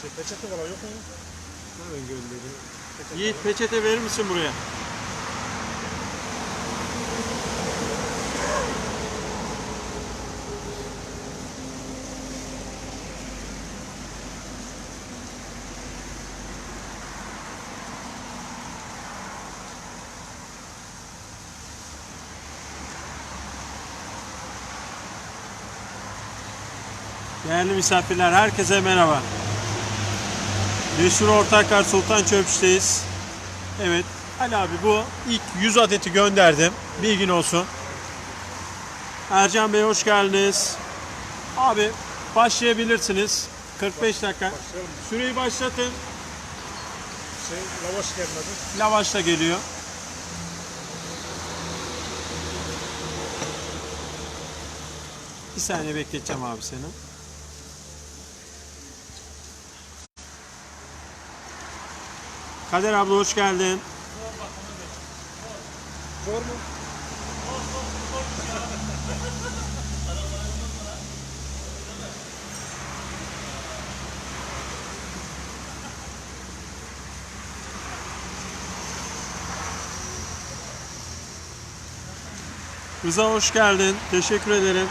Şey, peçete falan yok mu? Hemen gönderin. Yiğit peçete verir misin buraya? Değerli misafirler, herkese merhaba. Meşhur Ortaklar Sultan Çöpçü'deyiz. Evet, Ali abi bu ilk 100 adeti gönderdim. Bilgin olsun. Ercan Bey hoş geldiniz. Abi başlayabilirsiniz. 45 dakika. Başlayalım. Süreyi başlatın. Şey, lavaş gelmedi. Lavaş da geliyor. Bir saniye bekleteceğim abi seni. Kader abla hoş geldin. Zor mu? Rıza hoş geldin. Teşekkür ederim.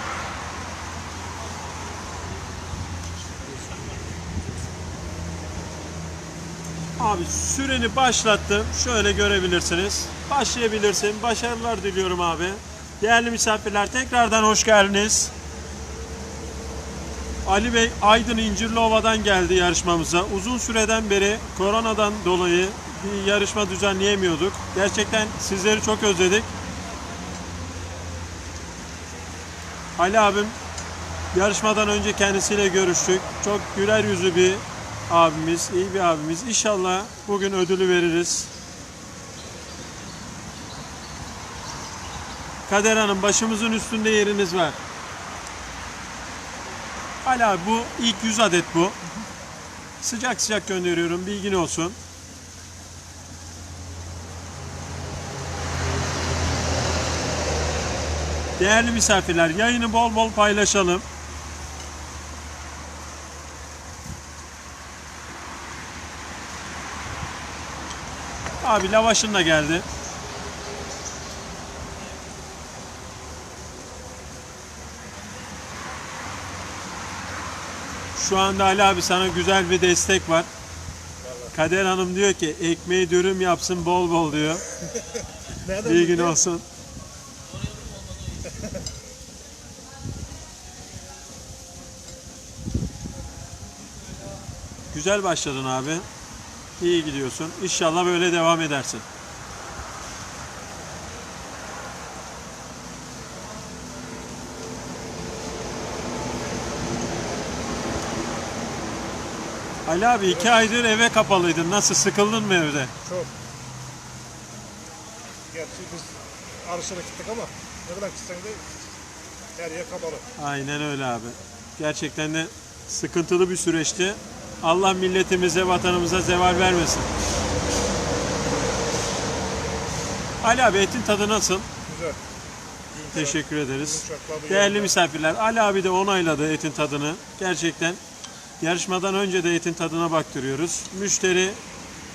Abi süreni başlattım. Şöyle görebilirsiniz. Başlayabilirsin. Başarılar diliyorum abi. Değerli misafirler tekrardan hoş geldiniz. Ali Bey Aydın İncirliova'dan geldi yarışmamıza. Uzun süreden beri koronadan dolayı bir yarışma düzenleyemiyorduk. Gerçekten sizleri çok özledik. Ali abim yarışmadan önce kendisiyle görüştük. Çok güler yüzlü bir abimiz, iyi bir abimiz. İnşallah bugün ödülü veririz. Kader Hanım başımızın üstünde yeriniz var. Abi bu ilk 100 adet bu. Sıcak sıcak gönderiyorum bilgin olsun. Değerli misafirler yayını bol bol paylaşalım. Abi lavaşın da geldi. Şu anda Ali abi sana güzel bir destek var. Kader Hanım diyor ki ekmeği dürüm yapsın bol bol diyor. İyi gün olsun. Güzel başladın abi. İyi gidiyorsun. İnşallah böyle devam edersin. Ali abi iki aydır eve kapalıydın. Nasıl sıkıldın mı evde? Çok. Gerçi biz arışına gittik ama ne kadar gitsen de her yer kapalı. Aynen öyle abi. Gerçekten de sıkıntılı bir süreçti. Allah milletimize, vatanımıza zeval vermesin. Ali abi etin tadı nasıl? Güzel. Teşekkür ederiz. Değerli misafirler, Ali abi de onayladı etin tadını. Gerçekten yarışmadan önce de etin tadına baktırıyoruz. Müşteri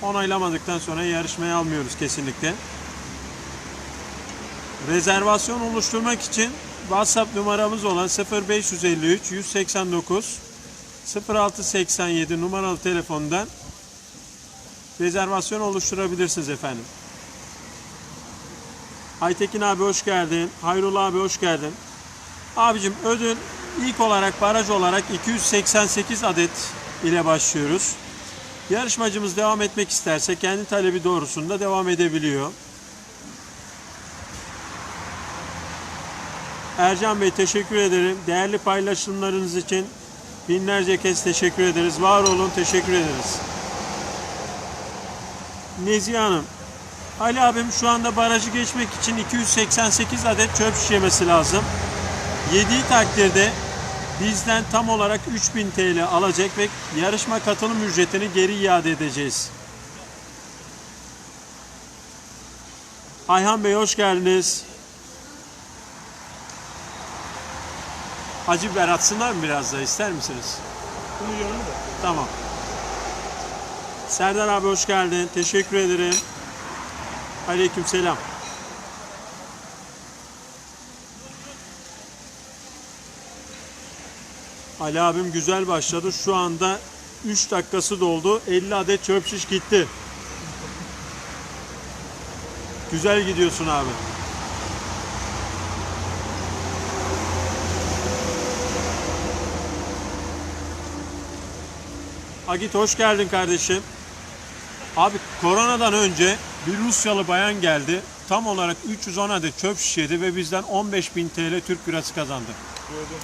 onaylamadıktan sonra yarışmaya almıyoruz kesinlikle. Rezervasyon oluşturmak için WhatsApp numaramız olan 0553 189 0687 numaralı telefondan rezervasyon oluşturabilirsiniz efendim. Aytekin abi hoş geldin. Hayrullah abi hoş geldin. Abicim ödül ilk olarak baraj olarak 288 adet ile başlıyoruz. Yarışmacımız devam etmek isterse kendi talebi doğrusunda devam edebiliyor. Ercan Bey teşekkür ederim. Değerli paylaşımlarınız için binlerce kez teşekkür ederiz. Var olun, teşekkür ederiz. Nezihe Hanım, Ali abim şu anda barajı geçmek için 288 adet çöp şiş yemesi lazım. Yediği takdirde bizden tam olarak 3000 TL alacak ve yarışma katılım ücretini geri iade edeceğiz. Ayhan Bey hoş geldiniz. Acı biber atsınlar mı biraz da ister misiniz? Bunu yiyorum da. Tamam. Serdar abi hoş geldin. Teşekkür ederim. Aleyküm selam. Ali abim güzel başladı. Şu anda 3 dakikası doldu. 50 adet çöp şiş gitti. Güzel gidiyorsun abi. Agit hoş geldin kardeşim. Abi koronadan önce bir Rusyalı bayan geldi. Tam olarak 310 adet çöp şiş yedi ve bizden 15.000 TL Türk lirası kazandı. Gördüm.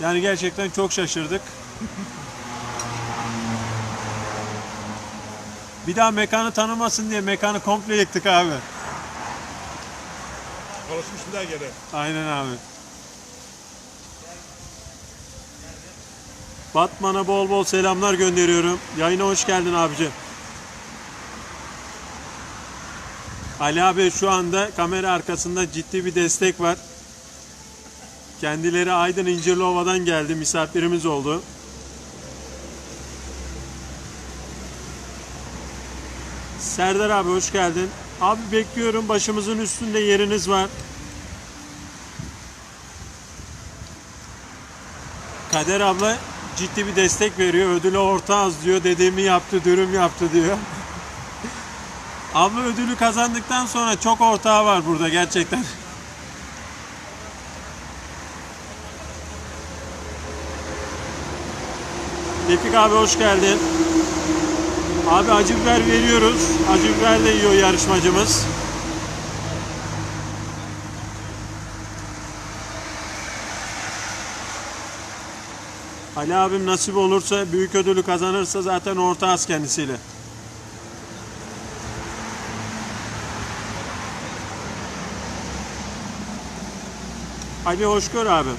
Yani gerçekten çok şaşırdık. Bir daha mekanı tanımasın diye mekanı komple yıktık abi. Çalışmış bir daha gene. Aynen abi. Batman'a bol bol selamlar gönderiyorum. Yayına hoş geldin abici. Ali abi şu anda kamera arkasında ciddi bir destek var. Kendileri Aydın İncirliova'dan geldi. Misafirimiz oldu. Serdar abi hoş geldin. Abi bekliyorum. Başımızın üstünde yeriniz var. Kader abla ciddi bir destek veriyor. Ödülü orta az diyor. Dediğimi yaptı, dürüm yaptı diyor. abla ödülü kazandıktan sonra çok ortağı var burada gerçekten. Tevfik abi hoş geldin. Abi acı biber veriyoruz. Acı biber de yiyor yarışmacımız. Ali abim nasip olursa büyük ödülü kazanırsa zaten ortağız kendisiyle. Ali Hoşgör abim.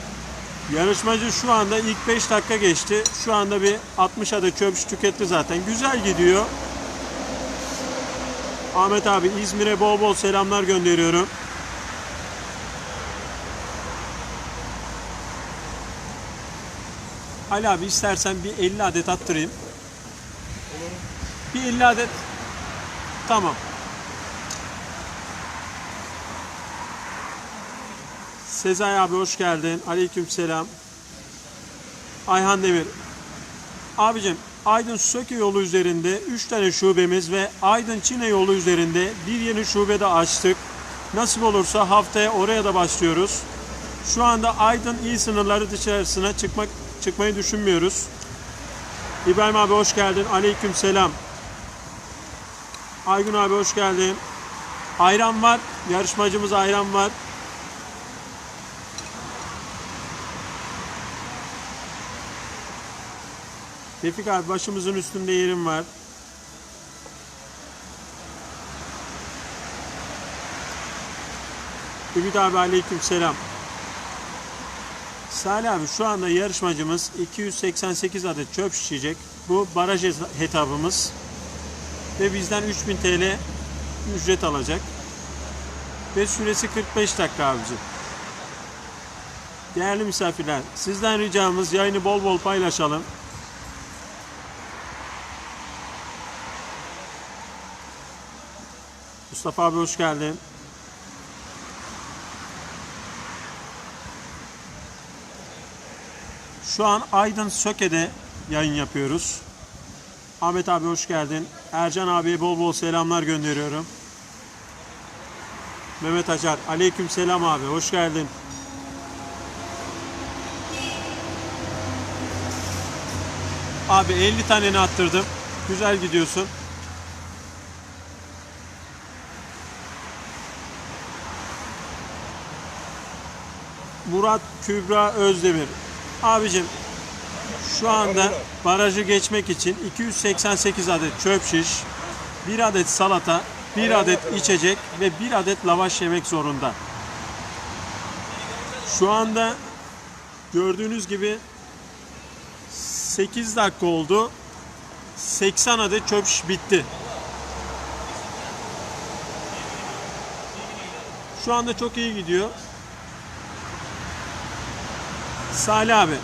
Yarışmacı şu anda ilk 5 dakika geçti. Şu anda bir 60 adet çöp şiş tüketti zaten. Güzel gidiyor. Ahmet abi İzmir'e bol bol selamlar gönderiyorum. Ali abi istersen bir 50 adet attırayım. Bir 50 adet. Tamam. Sezai abi hoş geldin. Aleyküm selam. Ayhan Demir. Abicim Aydın Söke yolu üzerinde 3 tane şubemiz ve Aydın Çine yolu üzerinde bir yeni şube de açtık. Nasip olursa haftaya oraya da başlıyoruz. Şu anda Aydın il sınırları dışarısına çıkmak çıkmayı düşünmüyoruz. İbrahim abi hoş geldin. Aleyküm selam. Aygun abi hoş geldin. Ayran var. Yarışmacımız ayran var. Tevfik abi başımızın üstünde yerim var. Ümit abi aleyküm selam. Salih abi şu anda yarışmacımız 288 adet çöp şişecek. Bu baraj hesabımız. Ve bizden 3000 TL ücret alacak. Ve süresi 45 dakika abici. Değerli misafirler, sizden ricamız yayını bol bol paylaşalım. Mustafa abi hoş geldin. Şu an Aydın Söke'de yayın yapıyoruz. Ahmet abi hoş geldin. Ercan abiye bol bol selamlar gönderiyorum. Mehmet Acar, aleyküm selam abi, hoş geldin. Abi 50 taneni attırdım. Güzel gidiyorsun. Murat Kübra Özdemir. Abicim şu anda barajı geçmek için 288 adet çöp şiş, 1 adet salata, 1 adet içecek ve 1 adet lavaş yemek zorunda. Şu anda gördüğünüz gibi 8 dakika oldu. 80 adet çöp şiş bitti. Şu anda çok iyi gidiyor. Salih abi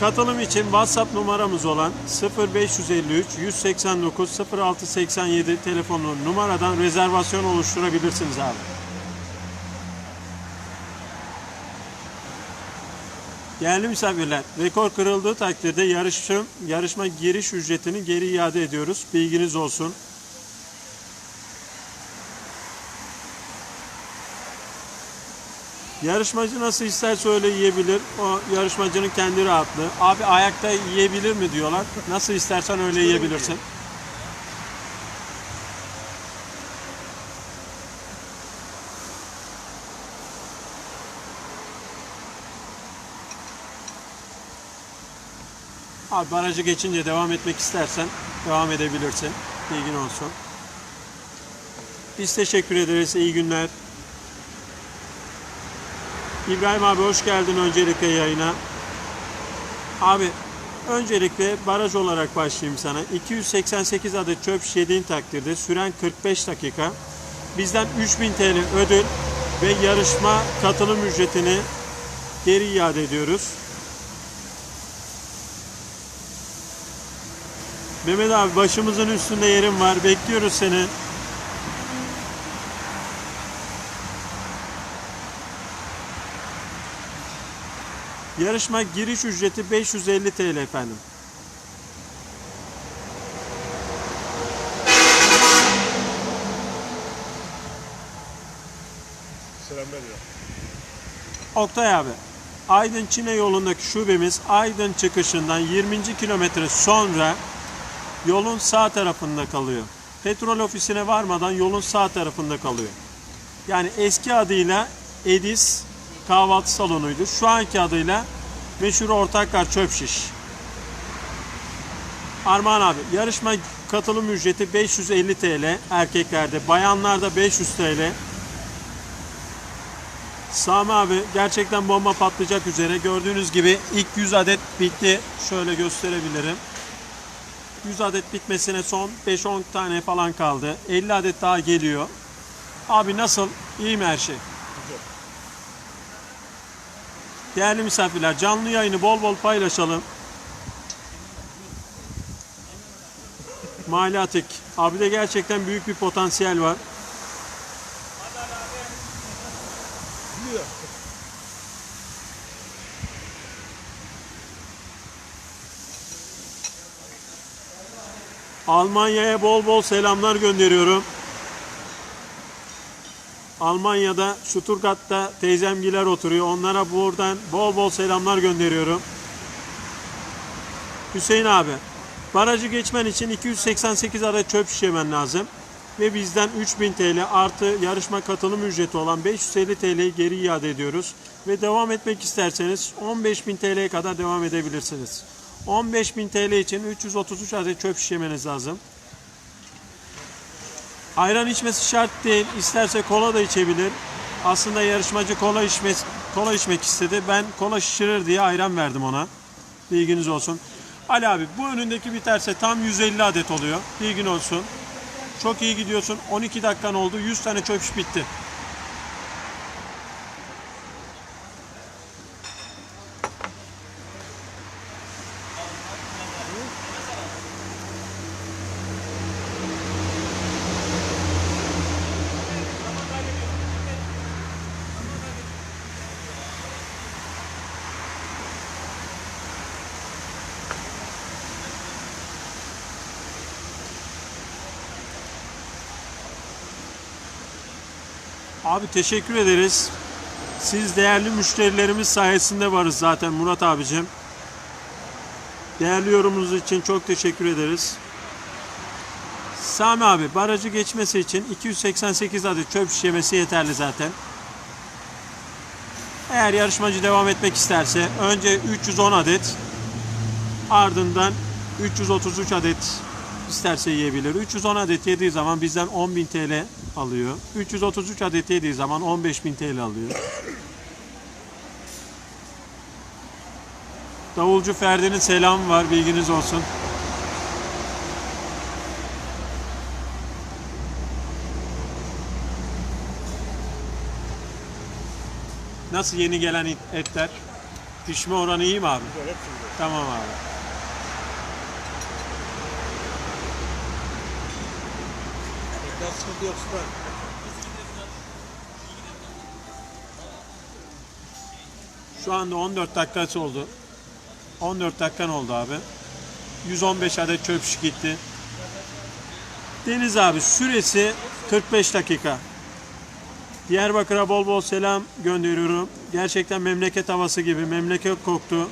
Katılım için WhatsApp numaramız olan 0553 189 0687 telefonlu numaradan rezervasyon oluşturabilirsiniz abi. Değerli misafirler, rekor kırıldığı takdirde yarışım, yarışma giriş ücretini geri iade ediyoruz. Bilginiz olsun. Yarışmacı nasıl isterse öyle yiyebilir. O yarışmacının kendi rahatlığı. Abi ayakta yiyebilir mi diyorlar. Nasıl istersen öyle yiyebilirsin. Abi barajı geçince devam etmek istersen devam edebilirsin. Bilgin olsun. Biz teşekkür ederiz. İyi günler. İbrahim abi hoş geldin öncelikle yayına. Abi öncelikle baraj olarak başlayayım sana. 288 adet çöp şiş yediğin takdirde süren 45 dakika. Bizden 3000 TL ödül ve yarışma katılım ücretini geri iade ediyoruz. Mehmet abi başımızın üstünde yerin var. Bekliyoruz seni. Yarışma giriş ücreti 550 TL efendim. Oktay abi, Aydın Çine yolundaki şubemiz Aydın çıkışından 20. kilometre sonra yolun sağ tarafında kalıyor. Petrol ofisine varmadan yolun sağ tarafında kalıyor. Yani eski adıyla Edis kahvaltı salonuydu. Şu anki adıyla meşhur Ortaklar Çöp Şiş. Armağan abi yarışma katılım ücreti 550 TL erkeklerde, bayanlarda 500 TL. Sami abi gerçekten bomba patlayacak üzere. Gördüğünüz gibi ilk 100 adet bitti. Şöyle gösterebilirim. 100 adet bitmesine son 5-10 tane falan kaldı. 50 adet daha geliyor. Abi nasıl? İyi mi her şey? Güzel. Değerli misafirler canlı yayını bol bol paylaşalım. Mali Atik. Abi gerçekten büyük bir potansiyel var. Almanya'ya bol bol selamlar gönderiyorum. Almanya'da Stuttgart'ta teyzemgiler oturuyor. Onlara buradan bol bol selamlar gönderiyorum. Hüseyin abi, barajı geçmen için 288 adet çöp şiş yemen lazım. Ve bizden 3000 TL artı yarışma katılım ücreti olan 550 TL'yi geri iade ediyoruz. Ve devam etmek isterseniz 15.000 TL'ye kadar devam edebilirsiniz. 15.000 TL için 333 adet çöp şiş yemeniz lazım. Ayran içmesi şart değil. İsterse kola da içebilir. Aslında yarışmacı kola içmesi, kola içmek istedi. Ben kola şişirir diye ayran verdim ona. Bilginiz olsun. Ali abi bu önündeki biterse tam 150 adet oluyor. Bilgin olsun. Çok iyi gidiyorsun. 12 dakikan oldu. 100 tane çöp şiş bitti. Abi teşekkür ederiz. Siz değerli müşterilerimiz sayesinde varız zaten Murat abicim. Değerli yorumunuz için çok teşekkür ederiz. Sami abi barajı geçmesi için 288 adet çöp şiş yemesi yeterli zaten. Eğer yarışmacı devam etmek isterse önce 310 adet ardından 333 adet isterse yiyebilir. 310 adet yediği zaman bizden 10.000 TL alıyor. 333 adet yediği zaman 15.000 TL alıyor. Davulcu Ferdi'nin selamı var bilginiz olsun. Nasıl yeni gelen et- etler? Pişme oranı iyi mi abi? Tamam abi. Biraz sıkıntı. Şu anda 14 dakikası oldu. 14 dakikan oldu abi. 115 adet çöp gitti. Deniz abi süresi 45 dakika. Diyarbakır'a bol bol selam gönderiyorum. Gerçekten memleket havası gibi. Memleket koktu.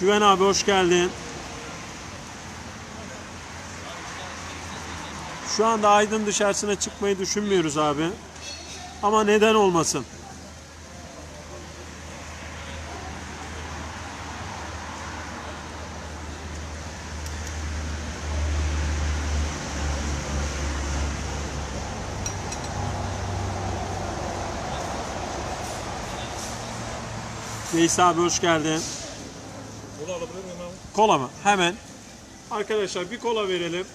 Güven abi hoş geldin. Şu anda Aydın dışarısına çıkmayı düşünmüyoruz abi. Ama neden olmasın? Veys abi hoş geldin. Bunu alabilir miyim abi? Kola mı? Hemen. Arkadaşlar bir kola verelim.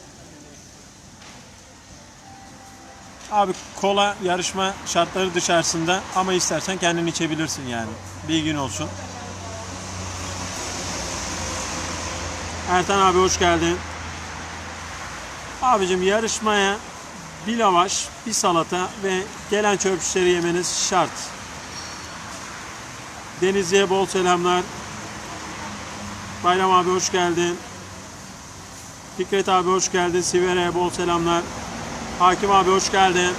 Abi kola yarışma şartları dışarısında ama istersen kendin içebilirsin yani. Bilgin olsun. Ertan abi hoş geldin. Abicim yarışmaya bir lavaş, bir salata ve gelen çöp şişleri yemeniz şart. Denizli'ye bol selamlar. Bayram abi hoş geldin. Fikret abi hoş geldin. Sivere'ye bol selamlar. Hakim abi hoş geldin.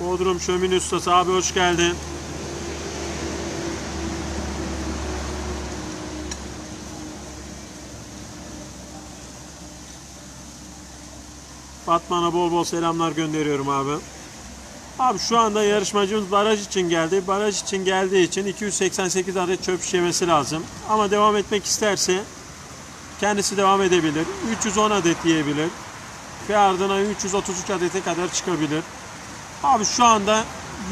Bodrum Şömin Ustası abi hoş geldin. Fatma'na bol bol selamlar gönderiyorum abi. Abi şu anda yarışmacımız baraj için geldi. Baraj için geldiği için 288 adet çöp şiş yemesi lazım. Ama devam etmek isterse kendisi devam edebilir. 310 adet yiyebilir. Ve ardına 333 adete kadar çıkabilir. Abi şu anda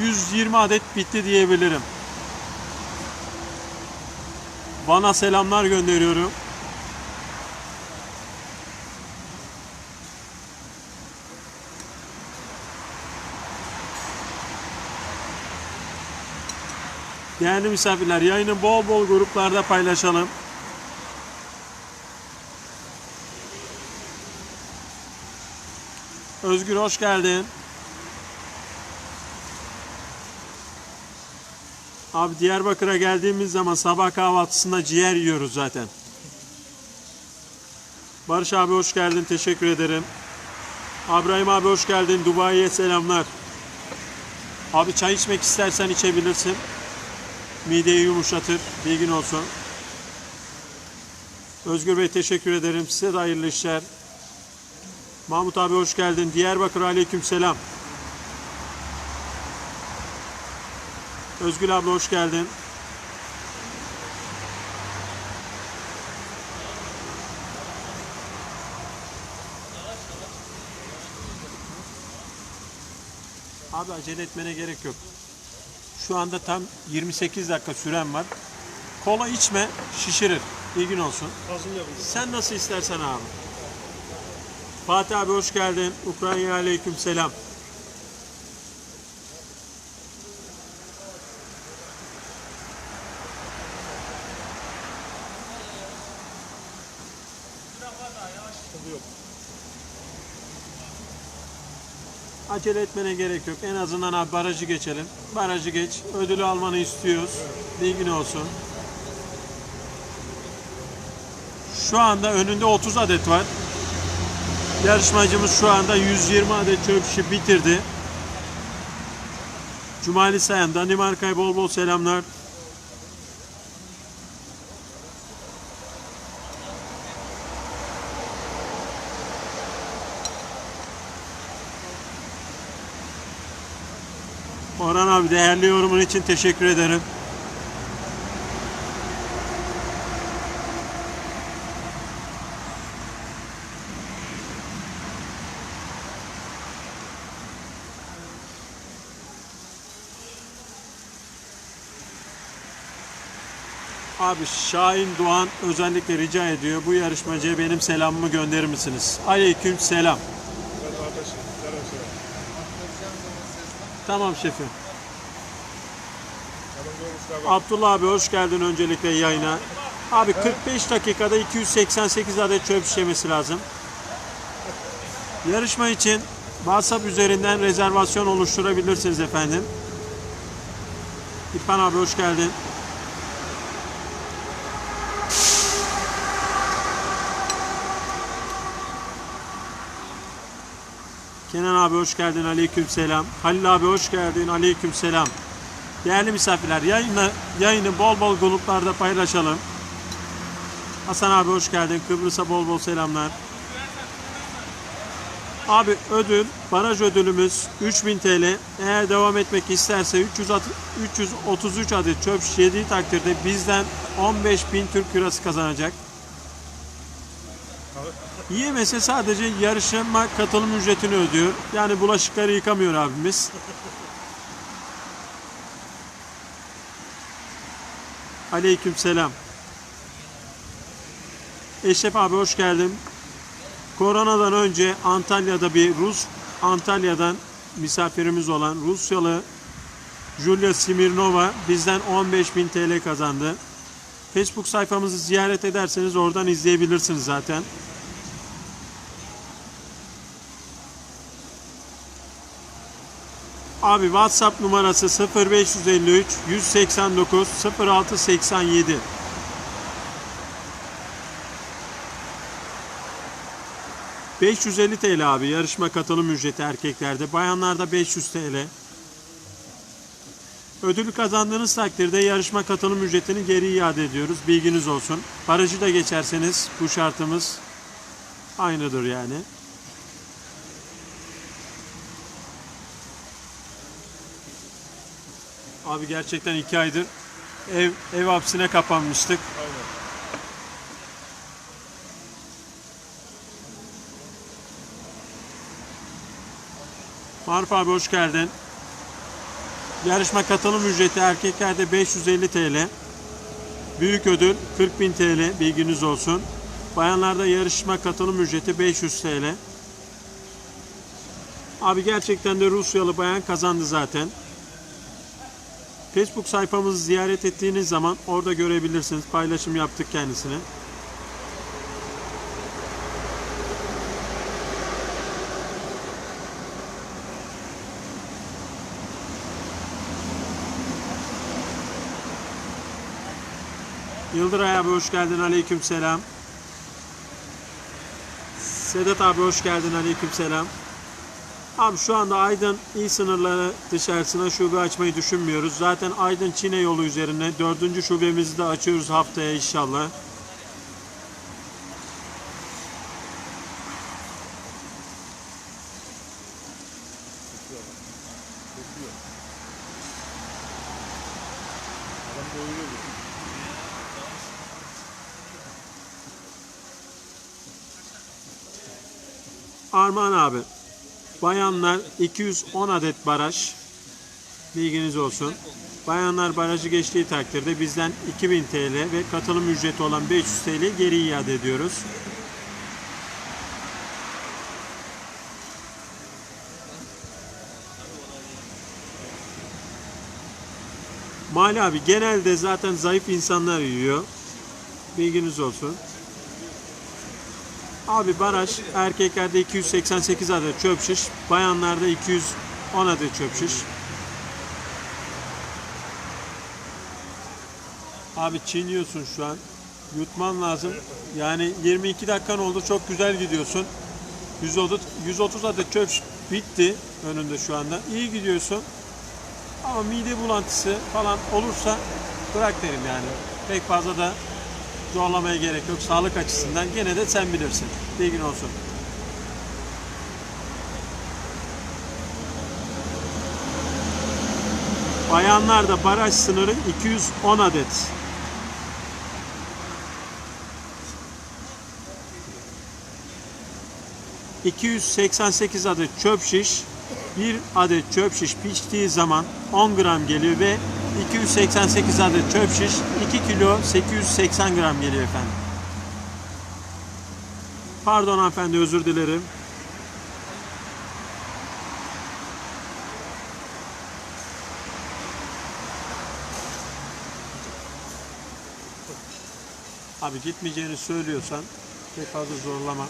120 adet bitti diyebilirim. Bana selamlar gönderiyorum. Değerli misafirler yayını bol bol gruplarda paylaşalım. Özgür hoş geldin. Abi Diyarbakır'a geldiğimiz zaman sabah kahvaltısında ciğer yiyoruz zaten. Barış abi hoş geldin. Teşekkür ederim. Abrahim abi hoş geldin. Dubai'ye selamlar. Abi çay içmek istersen içebilirsin. Mideyi yumuşatır. Bilgin olsun. Özgür Bey teşekkür ederim. Size de hayırlı işler. Mahmut abi hoş geldin. Diyarbakır aleyküm selam. Özgül abla hoş geldin. Abi acele etmene gerek yok. Şu anda tam 28 dakika süren var. Kola içme, şişirir. Bilgin olsun. Sen nasıl istersen abi. Fatih abi hoş geldin. Ukrayna aleyküm selam. Acele etmene gerek yok. En azından abi barajı geçelim. Barajı geç. Ödülü almanı istiyoruz. Bilgin olsun. Şu anda önünde 30 adet var. Yarışmacımız şu anda 120 adet çöp şişi bitirdi. Cumali Sayan, Danimarka'ya bol bol selamlar. Orhan abi değerli yorumun için teşekkür ederim. Abi Şahin Doğan özellikle rica ediyor. Bu yarışmacıya benim selamımı gönderir misiniz? Aleyküm selam. Tamam şefim. Abdullah abi hoş geldin öncelikle yayına. Abi 45 dakikada 288 adet çöp şişemesi lazım. Yarışma için WhatsApp üzerinden rezervasyon oluşturabilirsiniz efendim. İrfan abi hoş geldin. Kenan abi hoş geldin. Aleyküm selam. Halil abi hoş geldin. Aleyküm selam. Değerli misafirler yayını, yayını bol bol gruplarda paylaşalım. Hasan abi hoş geldin. Kıbrıs'a bol bol selamlar. Abi ödül, baraj ödülümüz 3000 TL. Eğer devam etmek isterse 300 at- 333 adet çöp şiş yediği takdirde bizden 15.000 Türk lirası kazanacak. Yiyemese sadece yarışma katılım ücretini ödüyor. Yani bulaşıkları yıkamıyor abimiz. Aleyküm selam. Eşref abi hoş geldin. Koronadan önce Antalya'da bir Rus Antalya'dan misafirimiz olan Rusyalı Julia Smirnova bizden 15.000 TL kazandı. Facebook sayfamızı ziyaret ederseniz oradan izleyebilirsiniz zaten. Abi WhatsApp numarası 0553 189 0687. ...550 TL abi yarışma katılım ücreti erkeklerde, bayanlarda 500 TL. Ödülü kazandığınız takdirde yarışma katılım ücretini geri iade ediyoruz. Bilginiz olsun. Barajı da geçerseniz bu şartımız aynıdır yani. Abi gerçekten iki aydır ev ev hapsine kapanmıştık. Aynen. Maruf abi hoş geldin. Yarışma katılım ücreti erkeklerde 550 TL. Büyük ödül 40.000 TL bilginiz olsun. Bayanlarda yarışma katılım ücreti 500 TL. Abi gerçekten de Rusyalı bayan kazandı zaten. Facebook sayfamızı ziyaret ettiğiniz zaman orada görebilirsiniz. Paylaşım yaptık kendisine. Yıldıray abi hoş geldin. Aleyküm selam. Sedat abi hoş geldin. Aleyküm selam. Abi şu anda Aydın il sınırları dışarısına şube açmayı düşünmüyoruz. Zaten Aydın Çin'e yolu üzerine dördüncü şubemizi de açıyoruz haftaya inşallah. Armağan abi. Bayanlar 210 adet baraj. Bilginiz olsun. Bayanlar barajı geçtiği takdirde bizden 2000 TL ve katılım ücreti olan 500 TL geri iade ediyoruz. Mali abi genelde zaten zayıf insanlar yiyor. Bilginiz olsun. Abi baraj erkeklerde 288 adet çöp şiş, bayanlarda 210 adet çöp şiş. Abi çiğniyorsun şu an. Yutman lazım. Yani 22 dakikan oldu. Çok güzel gidiyorsun. 130, 130 adet çöp bitti önünde şu anda. İyi gidiyorsun. Ama mide bulantısı falan olursa bırak derim yani. Pek fazla da zorlamaya gerek yok. Sağlık açısından gene de sen bilirsin. Bilgin olsun. Bayanlarda baraj sınırı 210 adet. ...288 adet çöp şiş... ...bir adet çöp şiş piştiği zaman 10 gram geliyor ve 288 adet çöp şiş 2 kilo 880 gram geliyor efendim. Pardon hanımefendi özür dilerim. Abi gitmeyeceğini söylüyorsan pek fazla zorlama.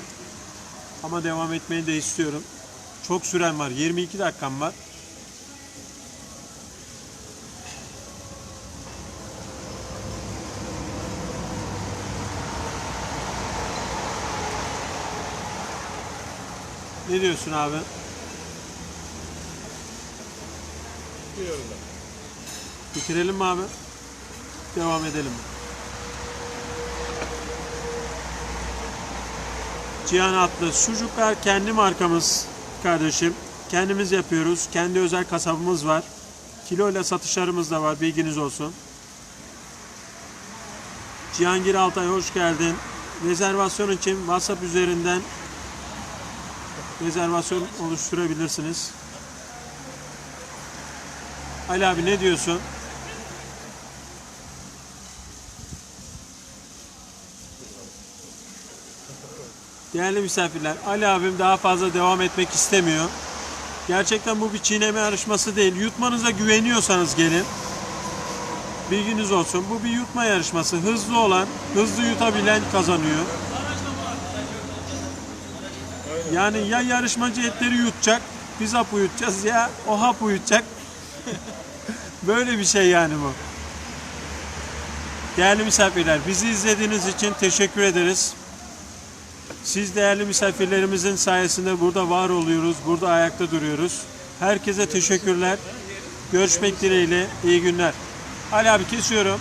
Ama devam etmeyi de istiyorum. Çok süren var. 22 dakikam var. Ne diyorsun abi? Biliyorum ben. Bitirelim mi abi? Devam edelim mi? Cihan Atlı sucuklar kendi markamız kardeşim. Kendimiz yapıyoruz. Kendi özel kasabımız var. Kiloyla satışlarımız da var. Bilginiz olsun. Cihangir Altay hoş geldin. Rezervasyon için WhatsApp üzerinden rezervasyon oluşturabilirsiniz. Ali abi ne diyorsun? Değerli misafirler, Ali abim daha fazla devam etmek istemiyor. Gerçekten bu bir çiğneme yarışması değil. Yutmanıza güveniyorsanız gelin. Bilginiz olsun. Bu bir yutma yarışması. Hızlı olan, hızlı yutabilen kazanıyor. Yani ya yarışmacı etleri yutacak, biz hap uyutacağız ya o hap uyutacak. Böyle bir şey yani bu. Değerli misafirler, bizi izlediğiniz için teşekkür ederiz. Siz değerli misafirlerimizin sayesinde burada var oluyoruz, burada ayakta duruyoruz. Herkese teşekkürler. Görüşmek dileğiyle, iyi günler. Ali abi kesiyorum.